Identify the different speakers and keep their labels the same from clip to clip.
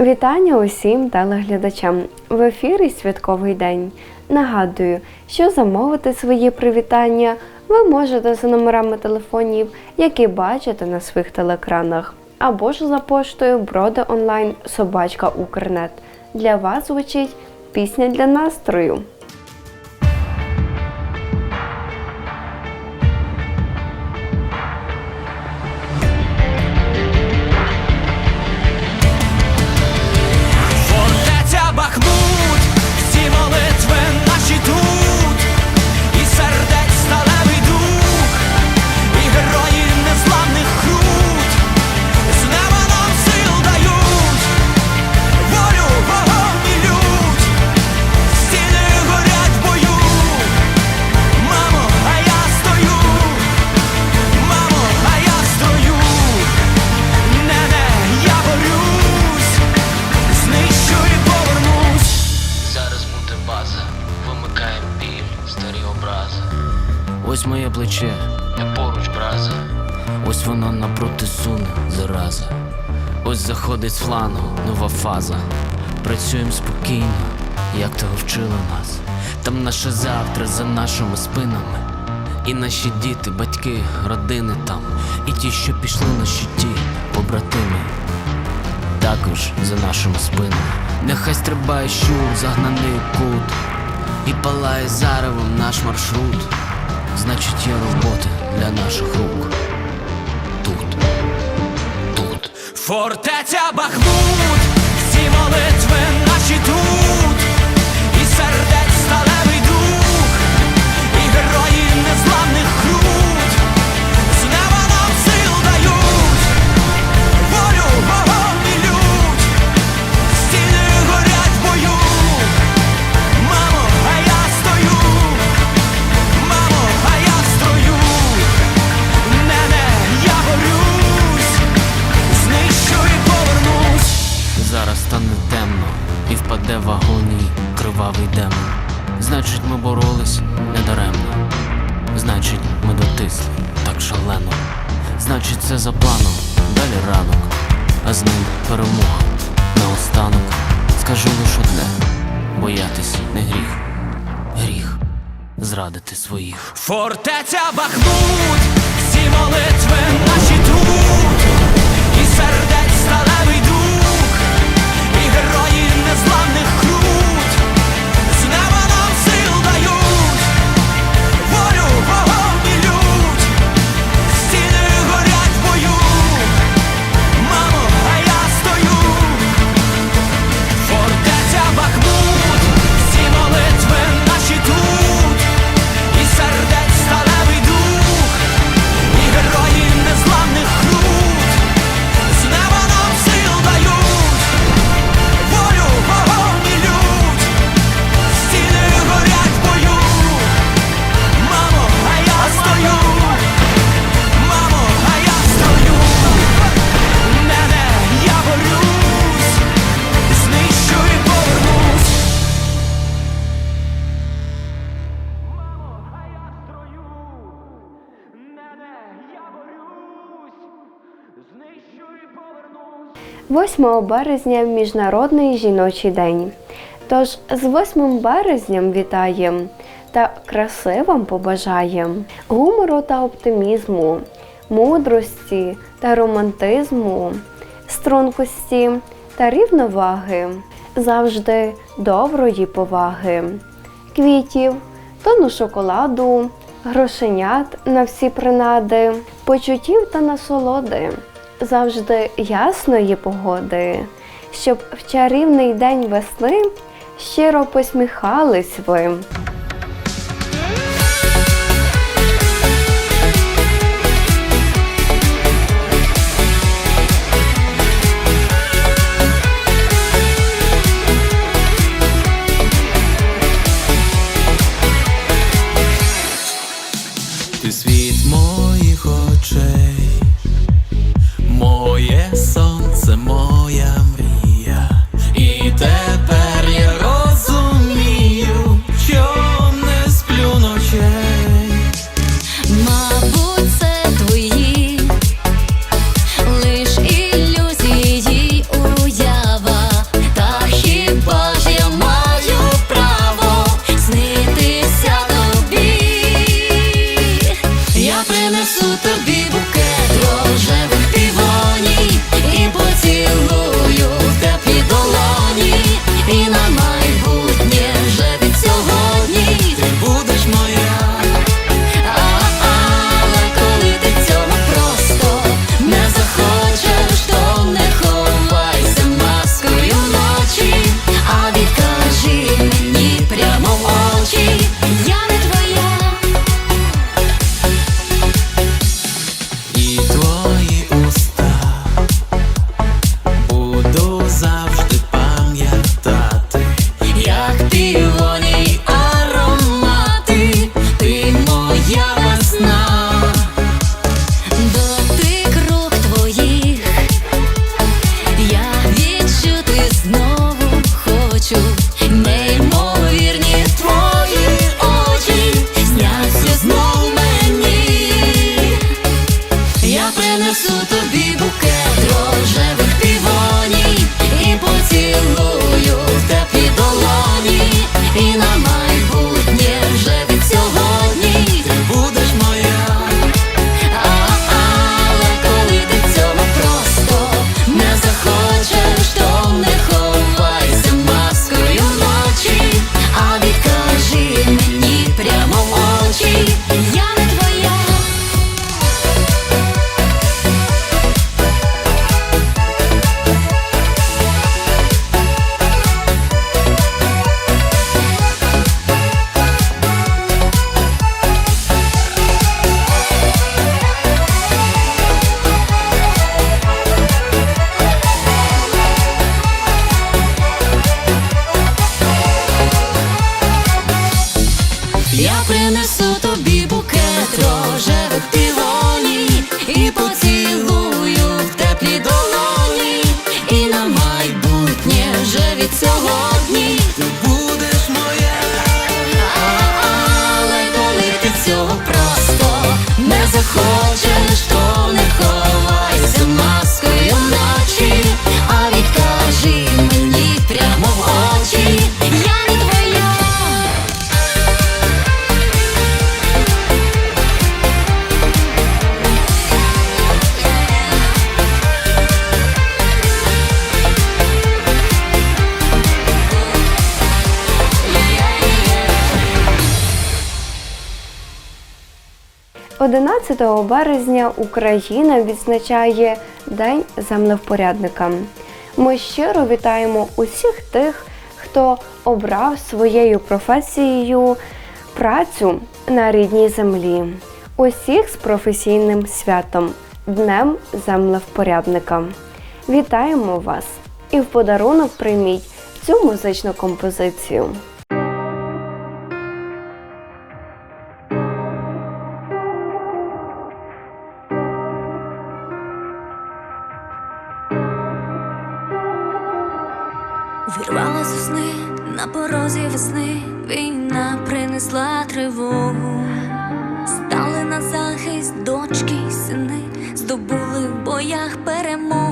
Speaker 1: Вітання усім телеглядачам. В ефірі Святковий день. Нагадую, що замовити свої привітання ви можете за номерами телефонів, які бачите на своїх телекранах, або ж за поштою броди онлайн собачка Укрнет. Для вас звучить пісня для настрою.
Speaker 2: Ось плече, я поруч браза. Ось воно напроти суне, зараза. Ось заходить з флангу, нова фаза. Працюємо спокійно, як того вчили нас. Там наше завтра за нашими спинами. І наші діти, батьки, родини там, і ті, що пішли на щиті, побратими також за нашими спинами. Нехай стрибає щур, загнаний кут, і палає заревом наш маршрут. Значить, є робота для наших рук. Тут, тут.
Speaker 3: Фортеця Бахмут, всі молитви наші тут,
Speaker 2: ми так шалено. Значить, це за планом, далі ранок, а з ним перемога. Наостанок скажу лише одне боятись не гріх, гріх зрадити своїх.
Speaker 3: Фортеця Бахмут, всі молитви наші тут,
Speaker 1: 8 березня Міжнародний жіночий день. Тож з 8 березням вітаємо та краси вам побажаємо гумору та оптимізму, мудрості та романтизму, стрункості та рівноваги, завжди доброї поваги, квітів, тону шоколаду, грошенят на всі принади, почуттів та насолоди завжди ясної погоди, щоб в чарівний день весни щиро посміхались ви. 11 березня Україна відзначає День землевпорядника. Ми щиро вітаємо усіх тих, хто обрав своєю професією працю на рідній землі. Усіх з професійним святом Днем землевпорядника. Вітаємо вас! І в подарунок прийміть цю музичну композицію.
Speaker 4: Вірвалась у сни на порозі весни, війна принесла тривогу. Стали на захист дочки й сини, здобули в боях перемогу.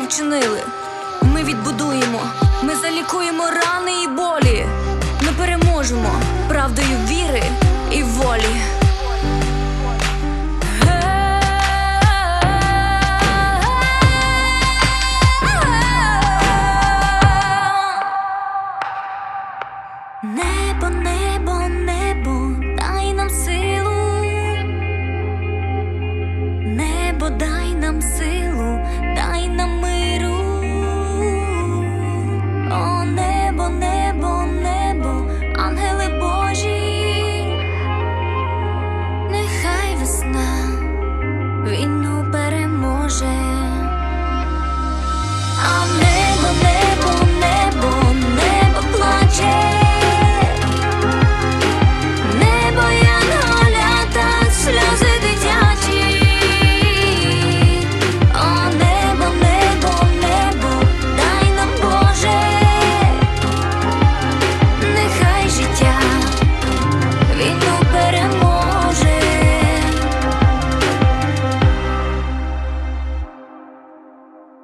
Speaker 4: Що вчинили. Ми відбудуємо, ми залікуємо рани і болі. Ми переможемо правдою віри і волі.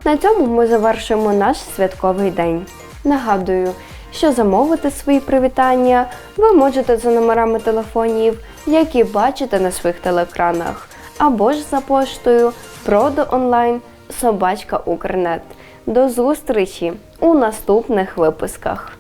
Speaker 1: На цьому ми завершуємо наш святковий день. Нагадую, що замовити свої привітання ви можете за номерами телефонів, які бачите на своїх телеекранах, або ж за поштою продонлайн собачка Укрнет. До зустрічі у наступних випусках.